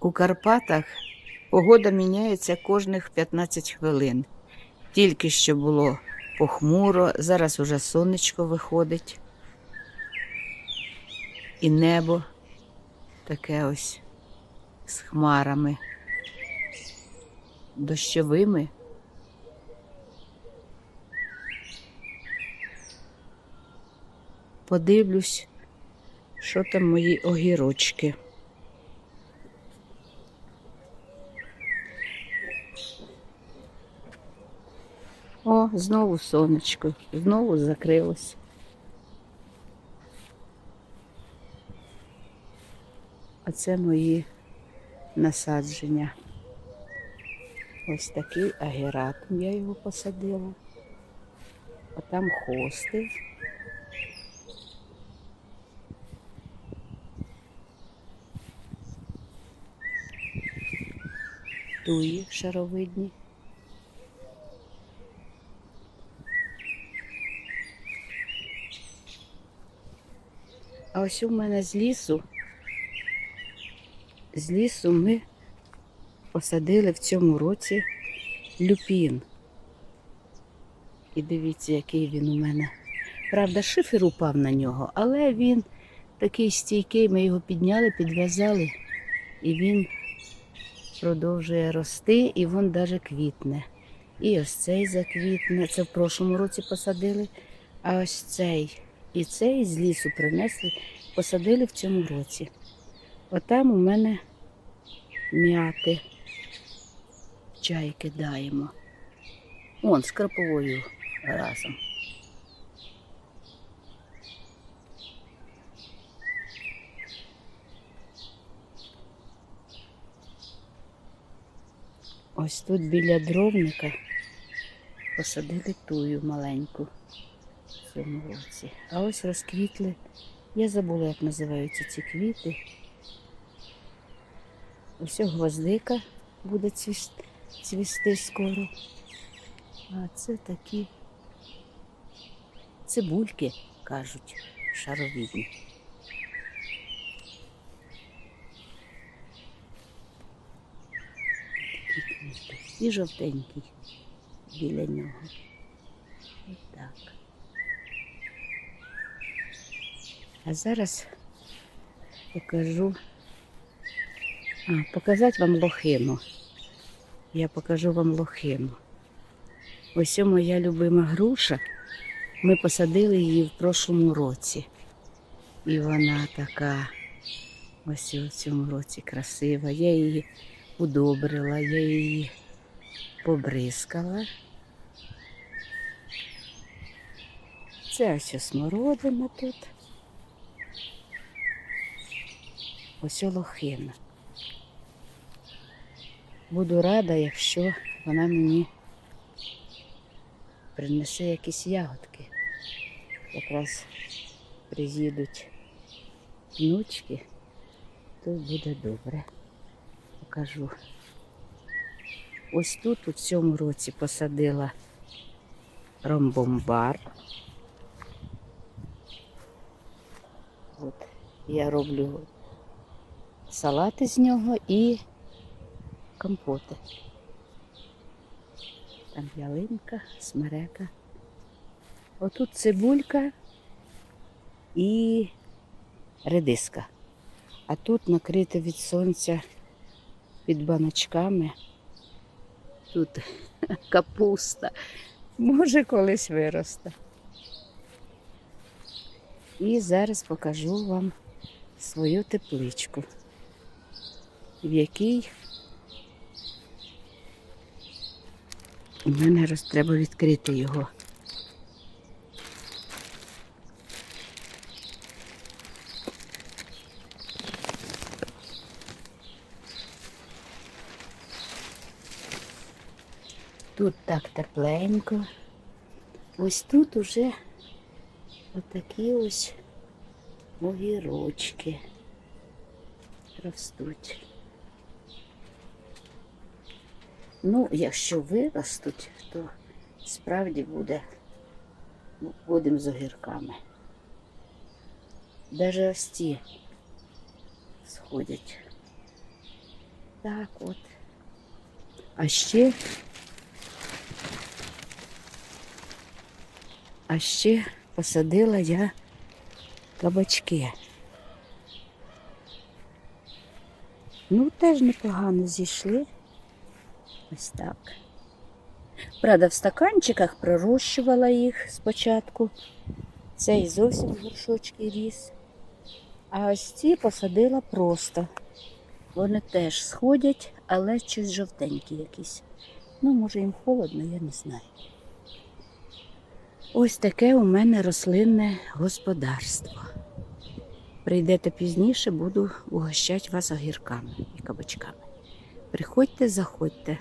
У Карпатах погода міняється кожних 15 хвилин. Тільки що було похмуро, зараз уже сонечко виходить. І небо таке ось з хмарами, дощовими. Подивлюсь, що там мої огірочки. Знову сонечко, знову закрилось. Оце мої насадження. Ось такий агератум я його посадила. А там хости. Туї шаровидні. А ось у мене з лісу, з лісу ми посадили в цьому році люпін. І дивіться, який він у мене. Правда, шифер упав на нього, але він такий стійкий, ми його підняли, підв'язали, і він продовжує рости, і він навіть квітне. І ось цей заквітне. Це в прошлому році посадили, а ось цей і цей з лісу принесли, посадили в цьому році. Отам у мене м'яти. Чай кидаємо. Вон з краповою разом. Ось тут біля дровника посадили тую маленьку цьому році. А ось розквітли. Я забула, як називаються ці квіти. Ось гвоздика буде цвіс- цвісти скоро. А це такі цибульки, кажуть, шаровідні. Такі квіти. І жовтенький біля нього. Ось так. А зараз покажу. А, показати вам лохину. Я покажу вам лохину. Ось моя любима груша. Ми посадили її в прошлому році. І вона така ось у цьому році красива. Я її удобрила, я її побризкала. Це ось смородина тут. Ось лохина. Буду рада, якщо вона мені принесе якісь ягодки. Якраз приїдуть внучки, то буде добре. Покажу. Ось тут у цьому році посадила ромбомбар. От я роблю салати з нього і компоти. Там ялинка, смерека. Отут цибулька і редиска. А тут накрите від сонця під баночками. Тут капуста. Може колись виросте. І зараз покажу вам свою тепличку, в якій у мене роз треба відкрити його. Тут так тепленько. Ось тут уже отакі ось огірочки ростуть. Ну, якщо виростуть, то справді буде, ну, будемо з огірками. Даже ось ці сходять. так от. А ще. А ще посадила я кабачки. Ну, теж непогано зійшли. Ось так. Правда, в стаканчиках пророщувала їх спочатку. Цей зовсім горшочки ріс. А ось ці посадила просто. Вони теж сходять, але щось жовтенькі якісь. Ну, може їм холодно, я не знаю. Ось таке у мене рослинне господарство. Прийдете пізніше, буду угощати вас огірками і кабачками. Приходьте, заходьте.